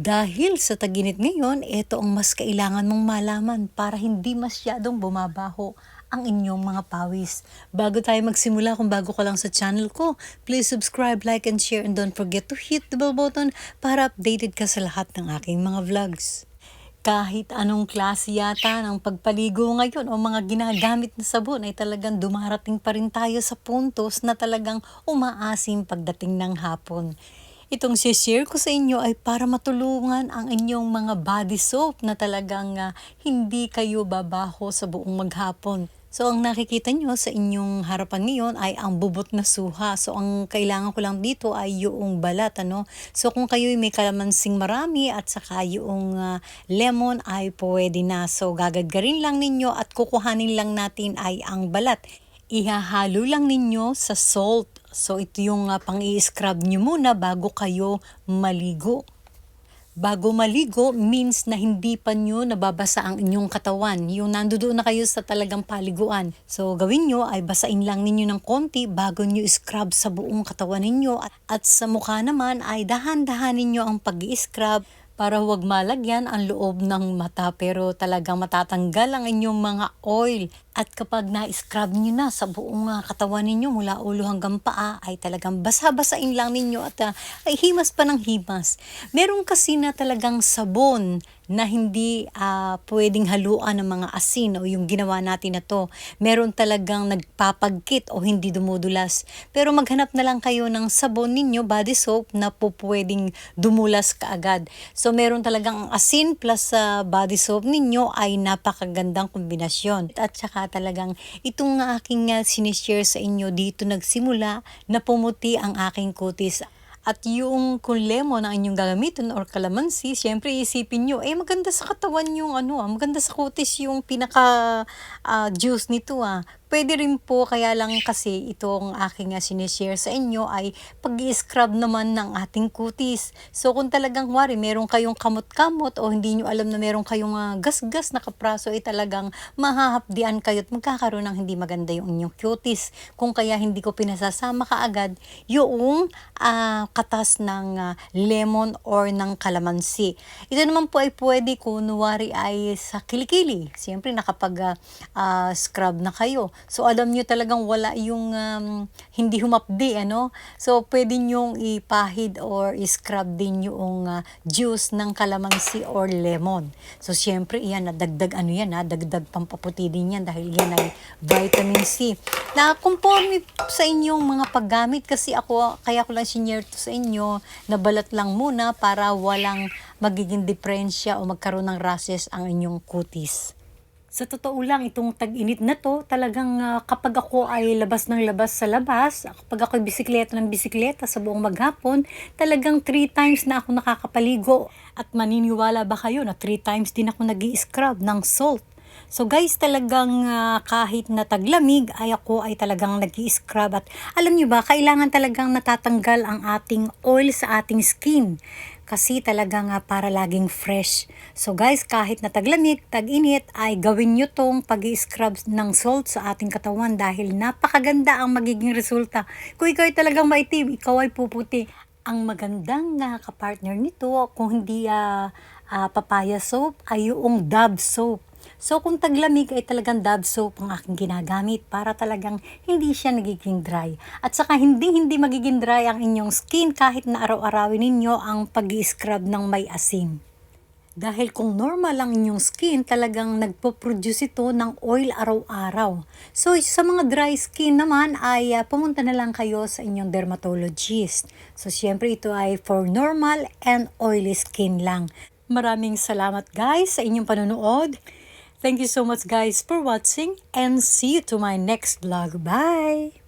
Dahil sa taginit ngayon, ito ang mas kailangan mong malaman para hindi masyadong bumabaho ang inyong mga pawis. Bago tayo magsimula, kung bago ka lang sa channel ko, please subscribe, like, and share, and don't forget to hit the bell button para updated ka sa lahat ng aking mga vlogs. Kahit anong klase yata ng pagpaligo ngayon o mga ginagamit na sabon ay talagang dumarating pa rin tayo sa puntos na talagang umaasim pagdating ng hapon. Itong share ko sa inyo ay para matulungan ang inyong mga body soap na talagang ah, hindi kayo babaho sa buong maghapon. So, ang nakikita nyo sa inyong harapan ngayon ay ang bubot na suha. So, ang kailangan ko lang dito ay yung balat, ano? So, kung kayo may kalamansing marami at saka yung ah, lemon ay pwede na. So, gagadgarin lang ninyo at kukuhanin lang natin ay ang balat. Ihahalo lang ninyo sa salt. So, ito yung uh, pang-i-scrub nyo muna bago kayo maligo. Bago maligo means na hindi pa nyo nababasa ang inyong katawan. Yung nandoon na kayo sa talagang paliguan. So gawin nyo ay basain lang ninyo ng konti bago nyo scrub sa buong katawan ninyo. At, at sa mukha naman ay dahan-dahanin nyo ang pag scrub para huwag malagyan ang loob ng mata pero talagang matatanggal ang inyong mga oil. At kapag na-scrub nyo na sa buong ah, katawan ninyo mula ulo hanggang paa ay talagang basa-basain lang ninyo at ah, ay himas pa ng himas. Meron kasi na talagang sabon na hindi ah, pwedeng haluan ng mga asin o yung ginawa natin na to. Meron talagang nagpapagkit o hindi dumudulas. Pero maghanap na lang kayo ng sabon ninyo, body soap, na po pwedeng dumulas kaagad. So meron talagang asin plus sa body soap ninyo ay napakagandang kombinasyon. At saka talagang itong aking uh, sinishare sa inyo dito nagsimula na pumuti ang aking kutis. At yung kung lemon ang inyong gagamitin or calamansi, syempre isipin nyo, eh maganda sa katawan yung ano ah, maganda sa kutis yung pinaka ah, juice nito ah. Pwede rin po, kaya lang kasi itong aking uh, sinishare sa inyo ay pag scrub naman ng ating kutis. So kung talagang wari, meron kayong kamot-kamot o hindi nyo alam na meron kayong uh, gas-gas na kapraso, ay talagang mahahapdian kayo at magkakaroon ng hindi maganda yung inyong cutis. Kung kaya hindi ko pinasasama kaagad yung uh, katas ng uh, lemon or ng kalamansi. Ito naman po ay pwede kung wari ay sa kilikili. Siyempre nakapag uh, uh, scrub na kayo. So alam nyo talagang wala yung um, hindi humapdi ano. So pwede nyong ipahid or i-scrub din yung uh, juice ng kalamansi or lemon. So syempre iyan na dagdag ano yan ha, dagdag pampaputi din yan dahil yan ay vitamin C. Na conforme sa inyong mga paggamit kasi ako kaya ko lang sinare to sa inyo na balat lang muna para walang magiging diferensya o magkaroon ng rashes ang inyong kutis. Sa totoo lang, itong tag-init na to, talagang uh, kapag ako ay labas ng labas sa labas, kapag ako ay bisikleta ng bisikleta sa buong maghapon, talagang 3 times na ako nakakapaligo. At maniniwala ba kayo na 3 times din ako nag scrub ng salt? So guys, talagang uh, kahit na taglamig ay ako ay talagang nag scrub at alam nyo ba, kailangan talagang natatanggal ang ating oil sa ating skin kasi talaga nga para laging fresh. So guys, kahit na taglamig, tag-init, ay gawin nyo tong pag scrub ng salt sa ating katawan dahil napakaganda ang magiging resulta. Kung ikaw ay talagang maitim, ikaw ay puputi. Ang magandang uh, kapartner nito, kung hindi uh, uh, papaya soap, ay yung Dove soap. So kung taglamig ay talagang Dove soap ang aking ginagamit para talagang hindi siya nagiging dry. At saka hindi hindi magiging dry ang inyong skin kahit na araw-arawin ninyo ang pag scrub ng may asin. Dahil kung normal ang inyong skin, talagang nagpo-produce ito ng oil araw-araw. So sa mga dry skin naman ay uh, pumunta na lang kayo sa inyong dermatologist. So siyempre ito ay for normal and oily skin lang. Maraming salamat guys sa inyong panonood. Thank you so much guys for watching and see you to my next vlog. Bye!